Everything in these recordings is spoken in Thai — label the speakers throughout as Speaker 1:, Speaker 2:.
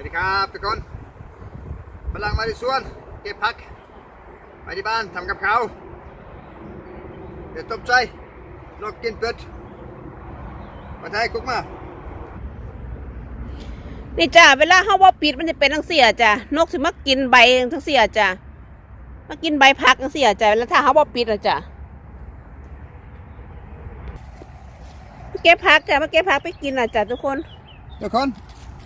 Speaker 1: วัสดีครับทุกคนพลังมาที่สวน เก็บผักไปที่บ้านทำกับข้าวเดี๋ยวตบใจนกกินเป็ดมาไทยกุ๊กมา
Speaker 2: นี่จ้าเวลาเฮาบ่ปิดมันจะเป็นจังซี่อะจ้ะนกสิมากินใบจังซี่อะจ้ะมากินใบพักจังซี่อะจ้ะแล้วถ้าเฮาบ่ปิดอะจ้ะมาเก็บผักจ้ะมาเก็บผักไปกินอะจ้ะทุกคน
Speaker 1: ทุกคน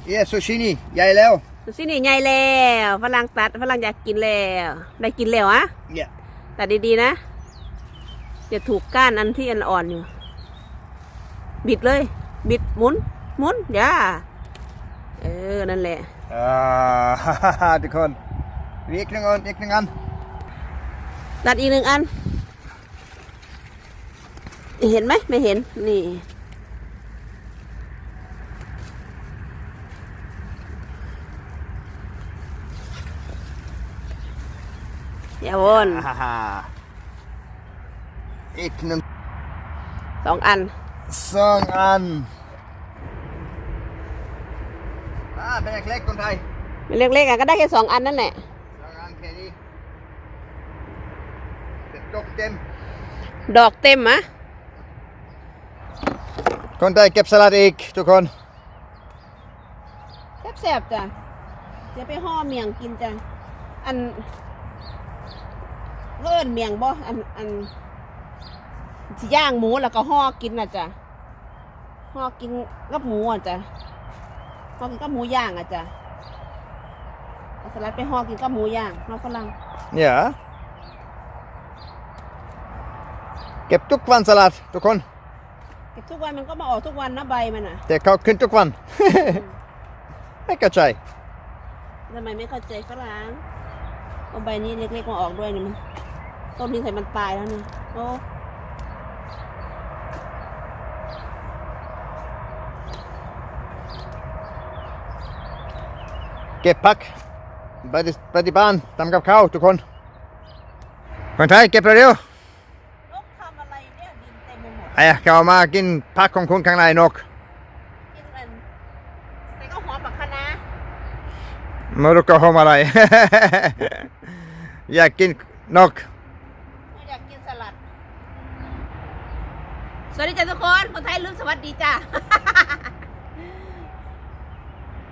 Speaker 1: เย้ซูชินี่ใหญ่แล้ว
Speaker 2: ดูสินี่ใหญ่แล้วฝรั่งตัดฝรั่งอยากกินแล้วได้กินแล้วอะ
Speaker 1: เนี่ย
Speaker 2: ตัดดีๆนะจะถูกก้านอันที่อันอ่อนอยู่ บิดเลย บิดหมุนหมุนอย่าเออ นั่นแหละ
Speaker 1: อ่าทุกคนอีกหนึ่งอันอีกหนึ่งอัน
Speaker 2: ตัดอีกหนึ่งอัน เห็นไหมไม่เห็นนี่ อย่าวน
Speaker 1: อ่าฮ่าอีกหนึ่ง
Speaker 2: สองอัน
Speaker 1: สองอันอ่าเป็นเล็กๆคนไทย
Speaker 2: เล็กๆอะก็ได้แค่สองอันนั่นแหละ
Speaker 1: สองอันแค่นี้เป็นดอกเต็ม
Speaker 2: ดอกเต็มมะ
Speaker 1: คนไทยเก็บสลัดอีกทุกคน
Speaker 2: แซ่บๆจ้ะจะไปห่อเมียงกินจ้ะอัน เอิ้นเมียงบ่อันอันสิย่างหมูแล้วก็ห่อกินน่ะจ้ะห่อกินกับหมูอะจ้ะห่อกินกับหมูย่างอะจ้ะเอาสลัดไปห่อกินกับหมูย่างห่อฝรั่ง
Speaker 1: เนี่ยเก็บทุกวันสลัดทุกคน
Speaker 2: เก็บทุกวันมันก็มาออกทุกวันนะใบมันอะ
Speaker 1: แต่เขาขึ้นทุกวันไม่เข้าใจ
Speaker 2: ทำไมไม่เข้าใจฝรั่งเอาใบนี้เล็กๆมาออกด้วยนี่มัน ต้นนี้ใส่มันตายแล้วนี่โอ้
Speaker 1: เก็บผักไปที่ไปที่บ้านทำกับข้าวทุกคน คนไทยเก็บเร็วน
Speaker 2: กทำอะไรเนี่ยดินเต็มไปหมด
Speaker 1: ๆไอ้เขามากินผักของคุณข้างในนก
Speaker 2: กินมันแต่ก็หอมแบบคะน้า
Speaker 1: ไม่รู้เขาทำอะไร อยากกินนก
Speaker 2: ไม่อยากกินสลัด สวัสดีจ้าทุกคนคนไทยลืมสวัสดีจ้า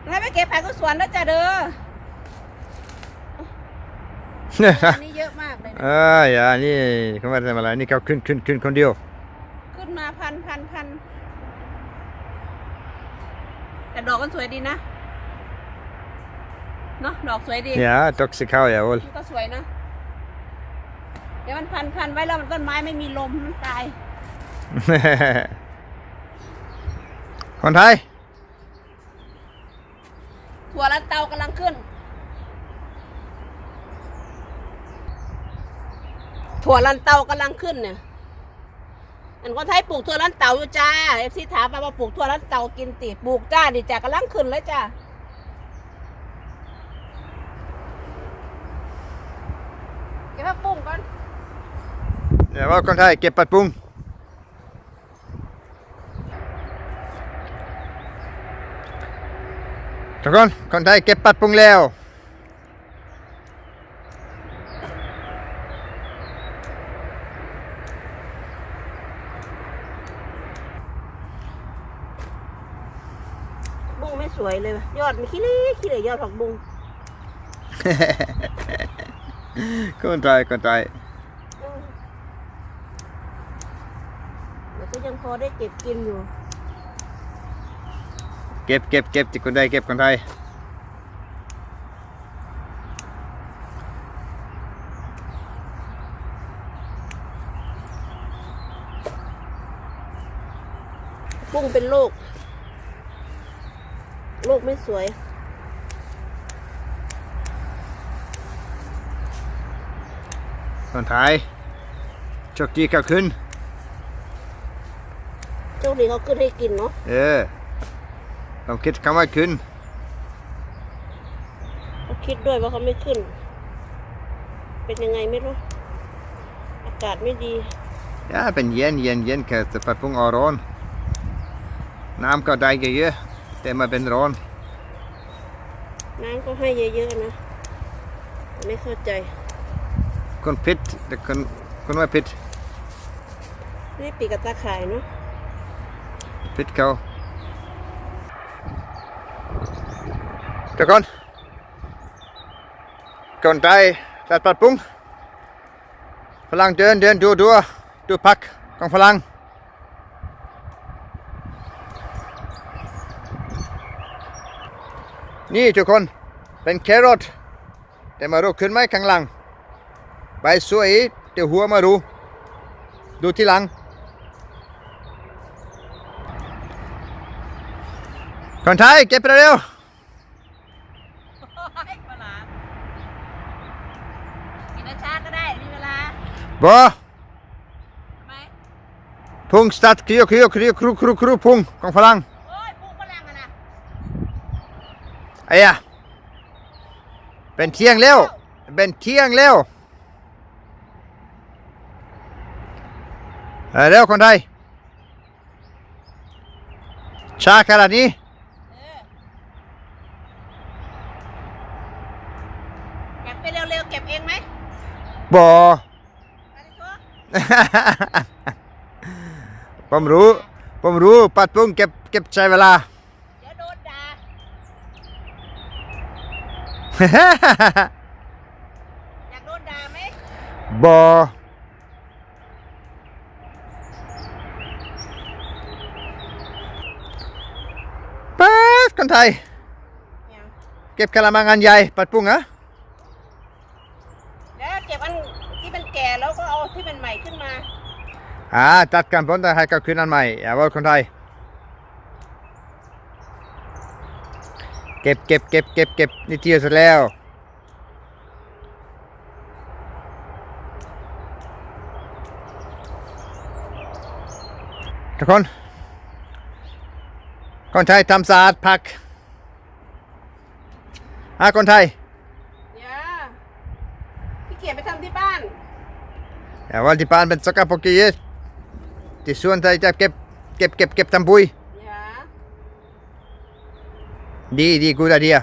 Speaker 2: ให้ไปเก็บผักกุสวนแล้วจ้าเด้ออันนี้เยอะมากเลยนะ
Speaker 1: เอออย่านี่เขามาทำอะไรนี่เขาขึ้นขึ้นขึ้นคนเดียว
Speaker 2: ขึ้นมาพันพันพันแต่ดอกมันสวยดีนะเนาะดอกสวยดี
Speaker 1: เนี่ยตกสิเข้าอย่าวอล
Speaker 2: มันก็สวยนะเดี๋ยวมันพันพันไว้แล้วมันต้นไม้ไม่มีลมมันตาย
Speaker 1: คนไทย
Speaker 2: ถั่วลันเตากำลังขึ้น ถั่วลันเตากำลังขึ้นเนี่ย อันคนไทยปลูกถั่วลันเตาอยู่จ้าเอฟซีถามมาว่าปลูกถั่วลันเตากินติปลูกจ้าดิจ้ากำลังขึ้นเลยจ้าเก็บผักปุ้งก่อน
Speaker 1: เดี๋ยวว่าคนไทยเก็บปัดปุง ทุกคนคนไทยเก็บปัดปุงแล้ว
Speaker 2: บุ้งไม่สวยเลยว่ะยอดมันขี้เล็กขี้เล็กยอดผักบุ้ง
Speaker 1: คนไทยคนไทย
Speaker 2: อืมแต่ก็ยังพอได้เก็บกินอยู่
Speaker 1: เก็บเก็บเก็บที่คนไทยเก็บคนไทย
Speaker 2: บุ้งเป็นลูกลูกไม่สวย
Speaker 1: คนไทยโชคดีเขาขึ้น
Speaker 2: เจ้าหนี้เขาขึ้นให้กินเนาะ
Speaker 1: เออ ผมคิดคำว่าขึ้น
Speaker 2: เขาคิดด้วยว่าเขาไม่ขึ้น เป็นยังไงไม่รู้ อากาศไม่ดี
Speaker 1: Ja, เป็นเย็นเย็นเย็นแค่จะปัดปุงอร้อนน้ำก็ได้เยอะๆแต่มาเป็นร้อน
Speaker 2: น้ำก็ให้เยอะๆนะ ไม่เข้าใจ
Speaker 1: คนผิดแต่คนคนไม่ผิด
Speaker 2: นี่ปีกกับตาข่ายเนาะ
Speaker 1: ผิ ดเขาทุกคนคนไทยตัดปัดปุ้งฝรั่งเดินเดินดูดูดูพักของฝรั่งนี่ทุกคนเป็นแครอทแต่มารู้ขึ้นไหมข้างหลังใบสวยแต่หัวมารูดูที่หลังคนไทยเก็บไปเร็ว
Speaker 2: ให้เวลากินช้าก็ได้ มีเวลา
Speaker 1: บอ
Speaker 2: ทำไม
Speaker 1: พุงสตาร์ทคิวคิวคิวครูครูครูพุงของฝรั่ง
Speaker 2: โอ้ยปูฝรั่งอะนะ
Speaker 1: ไอ้ยะเป็นเที่ยงแล้ว เป็นเที่ยงแล้วเออเร็วคนไทยช้าขนาดนี้
Speaker 2: เออเก็บไปเร็วๆเก็บเองไหม
Speaker 1: บอ
Speaker 2: ไปดิชัว
Speaker 1: ผมรู้ ผมรู้ปัดพุงเก็บเก็บใช้เวลา
Speaker 2: เดี๋ยวโดนด่าอยากโดนด่าไหม
Speaker 1: บอปัดคนไทย
Speaker 2: เนี่ย
Speaker 1: เก็บกะละมังอันใหญ่ปัดปุ้งเหรอะ
Speaker 2: เดี๋ยวเก็บอันที่มันแก่แล้วก็เอาที่มันใหม่ขึ้นมา
Speaker 1: อ่าตัดกันพ้นแต่ให้กับคืนอันใหม่อย่าว่าคนไทย เก็บเก็บเก็บเก็บเก็บนี่เที่ยวเสร็จแล้วทุกคนคนไทยทำสะอาดผักอ่าคนไทย
Speaker 2: เดี๋ยวพี่เกียรไปทำที่บ้าน
Speaker 1: อย่าว่าที่บ้านเป็นสกปรกเยอะ ที่สวนไทยจะเก็บเก็บเก็บเก็บทำปุ๋ย
Speaker 2: อย่า
Speaker 1: ดีดีกูดไอเดีย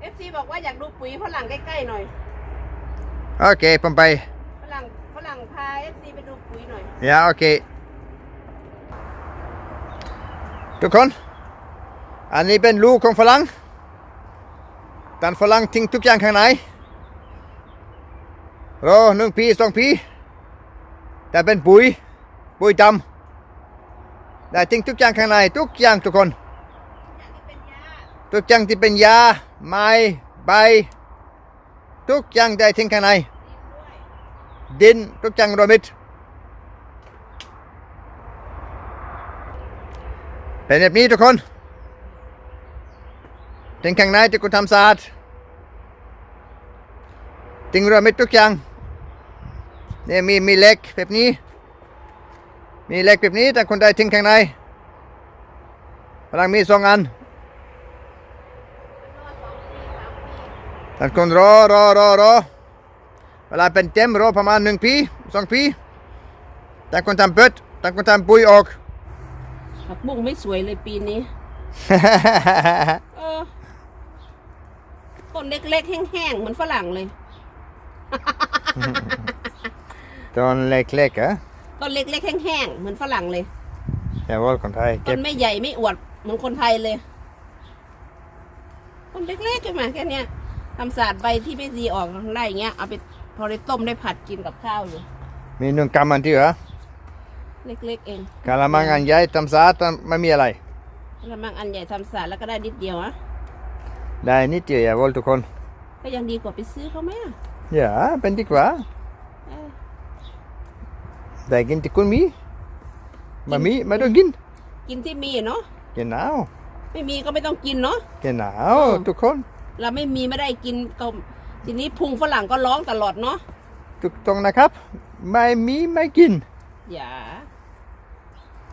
Speaker 2: เอฟซีบอกว่าอยากดูปุ๋ยฝรั่งใกล้ๆหน่อย
Speaker 1: โอเคผมไป
Speaker 2: ฝรั่งฝรั่งพาเอฟซีไปดูปุ๋ยหน่อย
Speaker 1: อย่าโอเค ทุกคน อันนี้เป็นลูกของฝรั่งตันฝรั่งทิ้งทุกอย่างข้างในรอหนึ่งปีสองปี แต่เป็นปุ๋ย ปุ๋ยดำได้ทิ้งทุกอย่างข้างในทุกอย่างทุกคนทุกอย่างที่เป็นยาไม้ใบ ทุกอย่างได้ทิ้งข้างใน
Speaker 2: ดิน
Speaker 1: ทุกอย่างรวมมิดเป็นแบบนี้ทุกคนทิ้งข้างในที่คุณทำสะอาดทิ้งรวมมิดทุกอย่างเนี่ยมีมีเล็กแบบนี้ มีเหล็กแบบนี้แต่คนได้ทิ้งข้างในพลังมีสองอัน
Speaker 2: รอสองปีสามปี
Speaker 1: ท่านคนรอรอรอรอเวลาเป็นเต็มรอประมาณหนึ่งปีสองปีแต่คนทำเปิดแต่คนทำปุ๋ยออก
Speaker 2: ผักบุ้งไม่สวยเลยปีนี้ เออต้นเล็กๆ แห้งๆ เหมือนฝรั่งเลย
Speaker 1: ตอนเล็กๆอะ
Speaker 2: ต้นเล็กๆแห้งๆเหมือนฝรั่งเลย
Speaker 1: อย่าว่าคนไทย
Speaker 2: ต้
Speaker 1: เก็บ
Speaker 2: นไม่ใหญ่ไม่อวดเหมือนคนไทยเลยต้นเล็กๆขึ้นมาแค่เนี้ยทำสาดใบที่ไม่ดีออกได้อย่างเงี้ยเอาไปพอได้ต้มได้ผัดกินกับข้าวอยู่
Speaker 1: มีหนึ่งกำมันที่เหรอ
Speaker 2: เล็ก ๆ เอง
Speaker 1: กะละมังอันใหญ่ทำสะอาดไม่มีอะไร
Speaker 2: แล้วมังอันใหญ่ทำสาดแล้วก็ได้นิดเดียวอะ
Speaker 1: ได้นิดเดียวอย่าว่าทุกคน
Speaker 2: ก็ยังดีกว่าไปซื้อเขาไหมอะ
Speaker 1: อย่าเป็นดีกว่า
Speaker 2: เออ
Speaker 1: ได้กินที่คุณมีมามีไม่ต้องกิน
Speaker 2: กินที่มีเนาะ
Speaker 1: กินหนาว
Speaker 2: ไม่มีก็ไม่ต้องกินเนาะ
Speaker 1: กินหนาวทุกคน
Speaker 2: เราไม่มีไม่ได้กินก็ทีนี้พุงฝรั่งก็ร้องตลอดเนาะ
Speaker 1: ถูกต้องนะครับ ไม่มีไม่กิน
Speaker 2: อย่า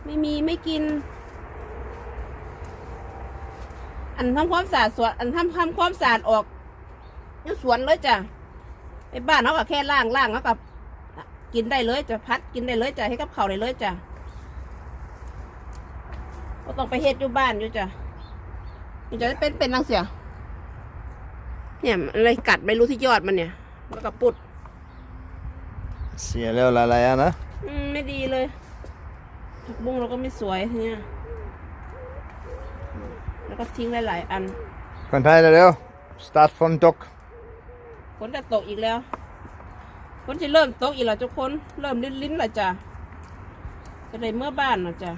Speaker 2: ไม่มีไม่กิน อันทำความสะอาดสวนอันทำทำความสะอาดออกอยู่สวนเลยจ้ะไปบ้านเขาก็แค่ล้างล้างเขากับ กินได้เลยจะพัดกินได้เลยจ้ะให้กับเขาวได้เลยจ้ะก็ต้องไปเฮ็ดอยู่บ้านอยู่จ้ะมันจะได้เป็นเป็นนังเสีย เนี่ยมันอะไรกัดไม่รู้ที่ยอดมันเนี่ย แล้วก็ปุด
Speaker 1: เสียแล้วอะไรอะนะ
Speaker 2: อืมไม่ดีเลยผักบุ้งเราก็ไม่สวยทีเนี่ยแล้วก็ทิ้งหลายๆอัน
Speaker 1: คนไทยเร็วๆ start from dok
Speaker 2: ฝนจะตกอีกแล้ว ฝนจะเริ่มตกอีกแล้วทุกคนเริ่มลิ้นๆและจ้ะจะได้เมื่อบ้านนะจ้ะ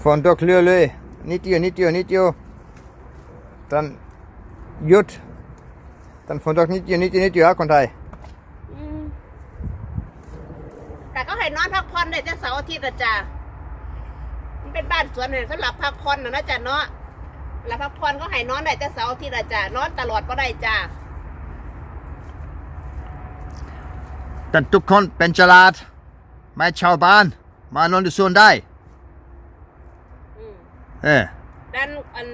Speaker 1: from dok เรือเลยนิดเดียวนิดเดียวนิดเดียวตันหยุดตัน from dok นิดเดียวนิดเดียวนิดเดียวฮะคนไทย
Speaker 2: อืมแต่ก็ให้นอนพักผ่อนได้แต่เสาร์อาทิตย์นะจ้ะมันเป็นบ้านสวนเนี่ยสำหรับพักผ่อนนะนะจ๊ะเนาะแล้วพักผ่อนก็ให้นอนได้แต่เสาร์อาทิตย์นะจ้ะนอนตลอดก็ได้จ้ะ
Speaker 1: แต่ทุกคนเป็นฉลาด ไม่ชาวบ้าน มานอนในสวนได้
Speaker 2: อืม
Speaker 1: เออ
Speaker 2: ดันอัน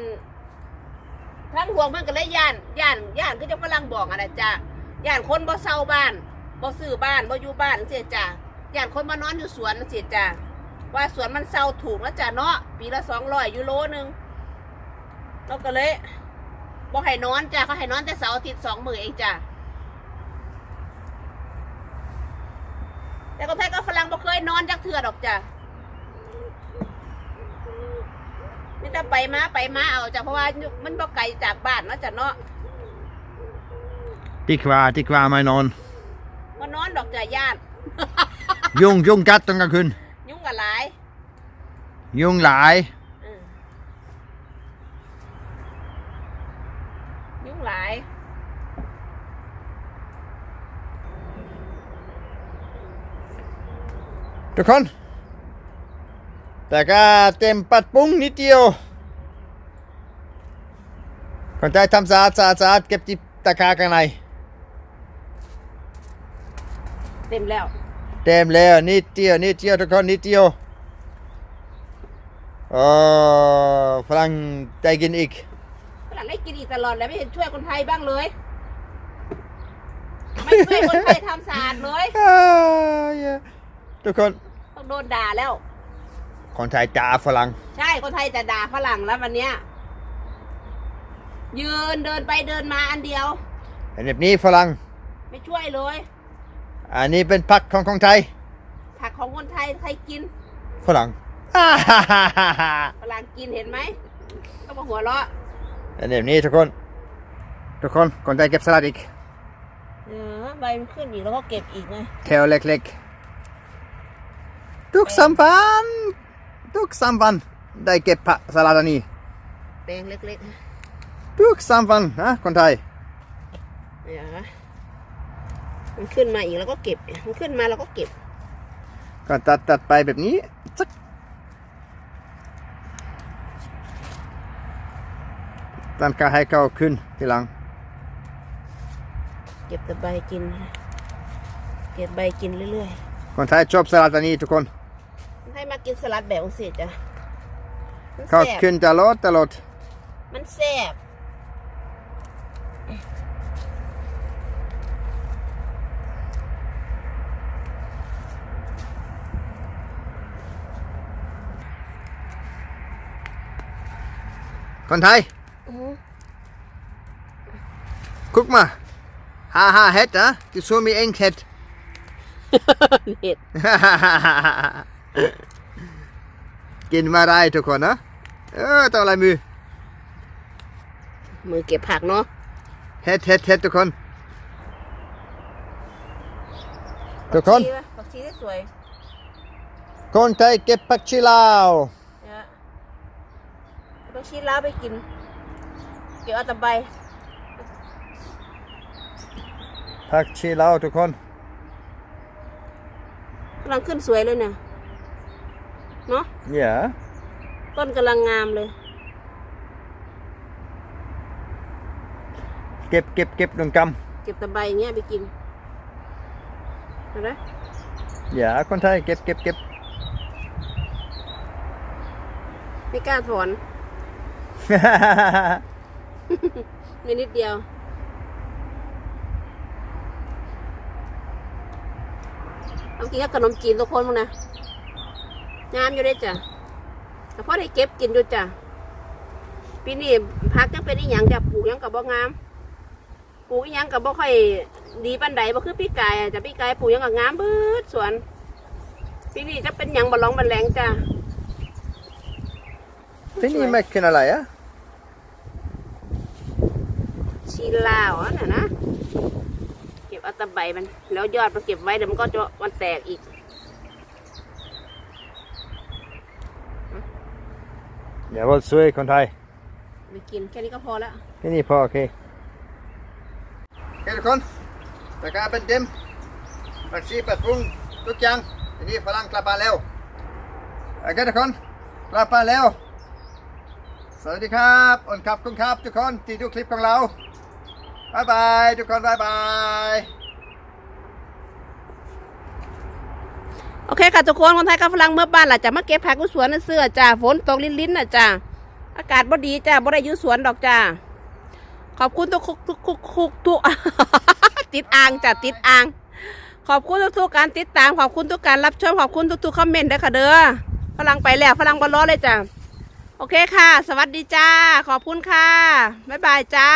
Speaker 2: ทั้งห่วงมันก็เลยย่านย่านย่านคือจะกำลังบอกอะนะจ้ะย่านคนบ่เช่าบ้านบ่ซื้อบ้านบ่อยู่บ้านเสียจ้ะย่านคนมานอนอยู่สวนเสียจ้ะว่าสวนมันเช่าถูกแล้วจ้ะเนาะปีละสองร้อยยูโรหนึ่งเราก็เลยบ่ให้นอนจ้ะเขาให้นอนแต่เสาร์อาทิตย์สองมื้อเองจ้ะ แต่คนไทยก็ฝรั่งบ่เคยนอนจักเทื่อดอกจ้ะนี่จะไปมาไปมาเอาจ้ะเพราะว่ามันบ่ไกลจากบ้านเนาะจ้ะเนาะ
Speaker 1: ดีกว่าดีกว่าไม่นอน
Speaker 2: มานอนดอกจ้ะญาติ
Speaker 1: ยุงยุงกัดตอนกลางคืน
Speaker 2: ยุ่งกับหลาย
Speaker 1: ยุงหลาย
Speaker 2: เออยุ่งหลาย
Speaker 1: ทุกคน แต่ก็เต็มปัดปุ้งนิดเดียวคนไทยทำสะอาดสะอาดสะอาดเก็บที่ตะกร้าข้างใน
Speaker 2: เต็มแล้ว
Speaker 1: เต็มแล้วนิดเดียวนิดเดียวทุกคนนิดเดียวโอ้ฝรั่งได้กินอีก
Speaker 2: ฝรั่งได้กินอีกตลอดแล้วไม่เห็นช่วยคนไทยบ้างเลยไม่ช่วยคนไทยทำสะอาดเลย
Speaker 1: อ้ายทุกคน
Speaker 2: ต้องโดนด่าแล้ว
Speaker 1: คนไทยด่าฝรั่ง
Speaker 2: ใช่คนไทยจะด่าฝรั่งแล้ววันเนี้ยยืนเดินไปเดินมาอันเดียว
Speaker 1: เห็นแบบนี้ฝรั่ง
Speaker 2: ไม่ช่วยเลย
Speaker 1: อันนี้เป็นผักของของไทย
Speaker 2: ผักของคนไทยใครกิน
Speaker 1: ฝรั่งอ่าฮ่าฮ่าฮ่าฮ่า
Speaker 2: ฝรั่งกินเห็นไหมก็มาหัวเราะ
Speaker 1: เห็นแบบนี้ทุกคน ทุกคนคนไทยเก็บสลัดอีก
Speaker 2: เออใบมันขึ้นอีกแล้วก็เก็บอีกไง
Speaker 1: แถวเล็กๆ ทุกสามวันทุกสามวันได้เก็บผักสลัดอันนี้
Speaker 2: แปลงเล็ก
Speaker 1: ทุกสามวันนะคนไทย
Speaker 2: ๆเนี่ยนะมันขึ้นมาอีกแล้วก็เก็บ มันขึ้นมาแล้วก็เก็บ
Speaker 1: ก็ตัดตัดไปแบบนี้สักตันก็ให้เขาขึ้นทีหลัง
Speaker 2: เก็บแต่ใบกิน เก็บใบกินเรื่อย
Speaker 1: คนไทยชอบสลัดอันนี้ทุกคน
Speaker 2: ๆ ให้มากินสลัดแบบของสิจ้ะมัน
Speaker 1: เขา
Speaker 2: แซ่บ
Speaker 1: ขึ้นตลอดตลอด
Speaker 2: มันแซ่บ
Speaker 1: คนไทย
Speaker 2: อื้อหือ
Speaker 1: คุกมาฮ่าฮ่าเห็ดนะที่ซูมีเองเห็ด
Speaker 2: เห็ด
Speaker 1: กินมาได้ทุกคนนะเออต้องอะไรมือ
Speaker 2: มือเก็บผักเนาะ
Speaker 1: เห็ดเห็ดเห็ดทุกคน ทุกคน
Speaker 2: ผัชีปะผักชีได้สวย
Speaker 1: คนไทยเก็บผักชีลาว
Speaker 2: เนี่ยผักชีล้าวไปกิน เก็บเอาแต่ใบ
Speaker 1: ผักชีลาวทุกคน
Speaker 2: กำลังขึ้นสวยเลยเนี่ย เนาะ
Speaker 1: เนี่ย
Speaker 2: ต้นกำลังงามเลย
Speaker 1: เก็บเก็บเก็บดวงก
Speaker 2: เก็บแต่ใบอย่างเงี้ยไปกินเห็นไหมำ
Speaker 1: อย่าคนไทยเก็บเก็บเก็บ
Speaker 2: ไม่กล้าถอน มีนิดเดียว เอากินกับขนมจีนทุกคนมั้งนะ งามอยู่ได้จ้ะแต่พอได้เก็บกินอยู่จ้ะปีนี้พักยังเป็นอีหยังจะปลูกหยังกับบ่งามปลูกอีหยังกับบ่ค่อยดีปานใดบ่คือพี่กายอะจ้ะพี่กายปลูกหยังกับงามเบิดสวนปีนี้จะเป็นหยังบ่ร้องบ่แรงจ้ะ
Speaker 1: Finns ni mäcken eller ja?
Speaker 2: ชีลาวอะน่ะนะเก็บเอาแตะใบมัน แล้วยอดมาเก็บไว้เดี๋ยวมันก็จะมันแตกอีก
Speaker 1: Jag var så i kontakt.
Speaker 2: ไปกินแค่นี้ก็พอแล้ว
Speaker 1: Är ni på okej? Okej, du kan. Jag kan öppna dem. Man skipar sprung. Tuck yang. Är ni för långt klappa leo? Okej, du kan. Klappa leo. สวัสดีครับอ่อนขับคุณครับทุกคนที่ดูคลิปของเราบายบายทุกคนบายบาย
Speaker 2: โอเคค่ะทุกคนคนไทยกับฝรั่งเมื่อบ้านล่ะจะมาเก็บผักกุสวนในเสื้อจ้าฝนตกลิ้นๆน่ะจ้าอากาศบ่ดีจ้าบ่ได้อยู่สวนดอกจ้าขอบคุณทุกทุกทุกทุกทุกทุกติดอ่างจ้าติดอ่าง ขอบคุณทุกๆการติดตามขอบคุณทุกการรับชมขอบคุณทุกๆคอมเมนต์ด้วยค่ะเด้อฝรั่งไปแล้วฝรั่งบอลล้อเลยจ้าโอเคค่ะ สวัสดีจ้า ขอบคุณค่ะ บ๊ายบายจ้า